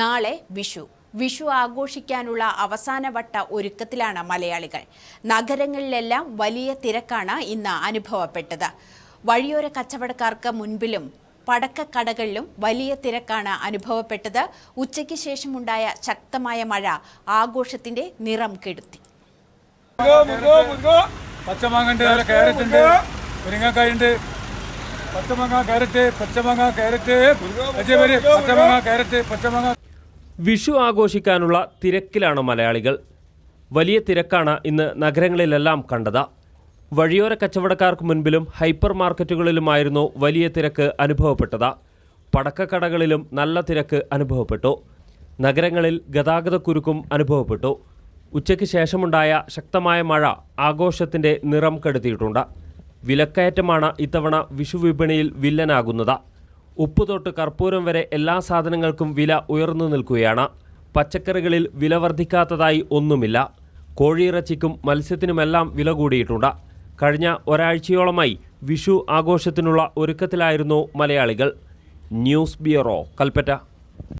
നാളെ വിഷു. വിഷു ആഘോഷിക്കാനുള്ള അവസാനവട്ട ഒരുക്കത്തിലാണ് മലയാളികൾ. നഗരങ്ങളിലെല്ലാം വലിയ തിരക്കാണ് ഇന്ന് അനുഭവപ്പെട്ടത്. വഴിയോര കച്ചവടക്കാർക്ക് മുൻപിലും പടക്കക്കടകളിലും വലിയ തിരക്കാണ് അനുഭവപ്പെട്ടത്. ഉച്ചയ്ക്ക് ശേഷമുണ്ടായ ശക്തമായ മഴ ആഘോഷത്തിന്റെ നിറം കെടുത്തി. പച്ചമാങ്ങണ്ട് അതുപോലെ ക്യാരറ്റ് ഉണ്ട് മുരിങ്ങക്കായ ഉണ്ട് വിഷു ആഘോഷിക്കാനുള്ള തിരക്കിലാണ് മലയാളികൾ. വലിയ തിരക്കാണ് ഇന്ന് നഗരങ്ങളിലെല്ലാം കണ്ടത്. വഴിയോര കച്ചവടക്കാർക്ക് മുൻപിലും ഹൈപ്പർ മാർക്കറ്റുകളിലുമായിരുന്നു വലിയ തിരക്ക് അനുഭവപ്പെട്ടത്. പടക്കക്കടകളിലും നല്ല തിരക്ക് അനുഭവപ്പെട്ടു. നഗരങ്ങളിൽ ഗതാഗതക്കുരുക്കും അനുഭവപ്പെട്ടു. ഉച്ചയ്ക്ക് ശേഷമുണ്ടായ ശക്തമായ മഴ ആഘോഷത്തിന്റെ നിറം കെടുത്തിയിട്ടുണ്ട്. വിലക്കയറ്റമാണ് ഇത്തവണ വിഷു വിപണിയിൽ വില്ലനാകുന്നത്. ഉപ്പ് തൊട്ട് കർപ്പൂരം വരെ എല്ലാ സാധനങ്ങൾക്കും വില ഉയർന്നു നിൽക്കുകയാണ്. പച്ചക്കറികളിൽ വില വർദ്ധിക്കാത്തതായി ഒന്നുമില്ല. കോഴിയിറച്ചിക്കും മത്സ്യത്തിനുമെല്ലാം വില കൂടിയിട്ടുണ്ട്. കഴിഞ്ഞ ഒരാഴ്ചയോളമായി വിഷു ആഘോഷത്തിനുള്ള ഒരുക്കത്തിലായിരുന്നു മലയാളികൾ. News bureau Kalpetta.